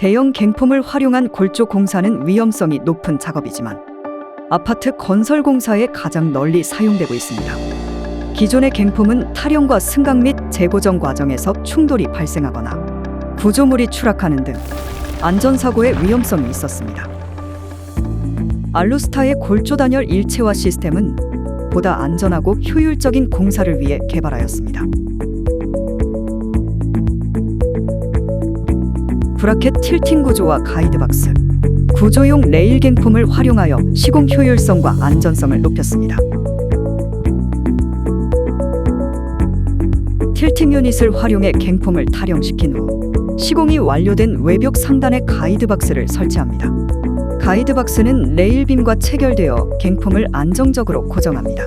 대형 갱폼을 활용한 골조 공사는 위험성이 높은 작업이지만 아파트 건설 공사에 가장 널리 사용되고 있습니다. 기존의 갱폼은 타령과 승강 및 재고정 과정에서 충돌이 발생하거나 구조물이 추락하는 등 안전사고의 위험성이 있었습니다. 알루스타의 골조 단열 일체화 시스템은 보다 안전하고 효율적인 공사를 위해 개발하였습니다. 브라켓 틸팅 구조와 가이드 박스, 구조용 레일 갱폼을 활용하여 시공 효율성과 안전성을 높였습니다. 틸팅 유닛을 활용해 갱폼을 타령시킨 후 시공이 완료된 외벽 상단에 가이드 박스를 설치합니다. 가이드 박스는 레일빔과 체결되어 갱폼을 안정적으로 고정합니다.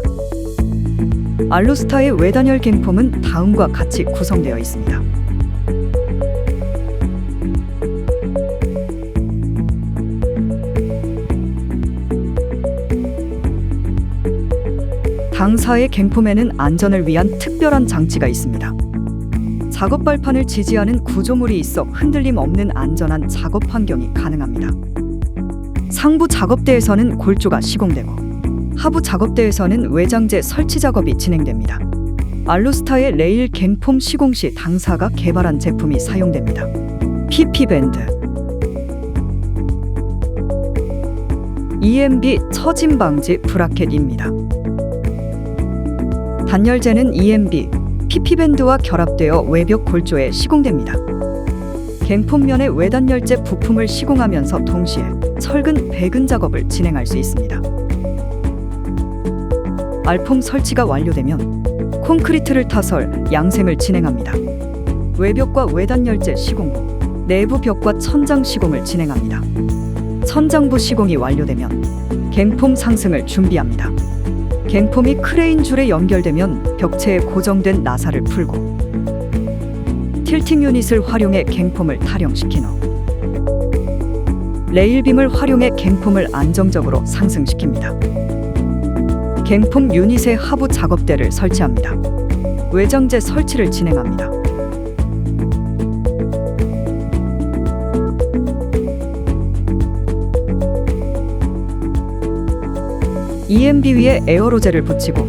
알루스타의 외단열 갱폼은 다음과 같이 구성되어 있습니다. 당사의 갱폼에는 안전을 위한 특별한 장치가 있습니다. 작업 발판을 지지하는 구조물이 있어 흔들림 없는 안전한 작업 환경이 가능합니다. 상부 작업대에서는 골조가 시공되고 하부 작업대에서는 외장재 설치 작업이 진행됩니다. 알루스타의 레일 갱폼 시공 시 당사가 개발한 제품이 사용됩니다. PP 밴드 EMB 처짐 방지 브라켓입니다. 단열재는 EMB, PP밴드와 결합되어 외벽 골조에 시공됩니다. 갱폼면의 외단열재 부품을 시공하면서 동시에 철근 배근 작업을 진행할 수 있습니다. 알폼 설치가 완료되면 콘크리트를 타설, 양생을 진행합니다. 외벽과 외단열재 시공 후 내부 벽과 천장 시공을 진행합니다. 천장부 시공이 완료되면 갱폼 상승을 준비합니다. 갱폼이 크레인 줄에 연결되면 벽체에 고정된 나사를 풀고 틸팅 유닛을 활용해 갱폼을 타령시킨 후 레일빔을 활용해 갱폼을 안정적으로 상승시킵니다. 갱폼 유닛의 하부 작업대를 설치합니다. 외장재 설치를 진행합니다. EMB 위에 에어로젤을 붙이고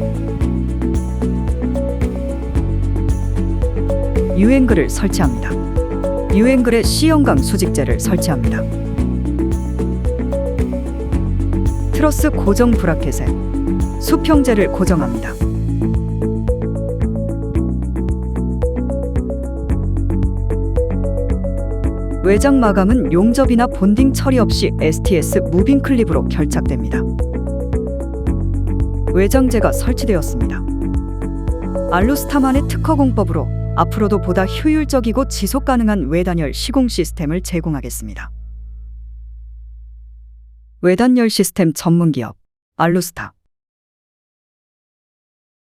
유행글을 설치합니다. 유행글에 C형광 수직재를 설치합니다. 트러스 고정 브라켓에 수평재를 고정합니다. 외장 마감은 용접이나 본딩 처리 없이 STS 무빙 클립으로 결착됩니다. 외장재가 설치되었습니다. 알루스타만의 특허 공법으로 앞으로도 보다 효율적이고 지속 가능한 외단열 시공 시스템을 제공하겠습니다. 외단열 시스템 전문 기업 알루스타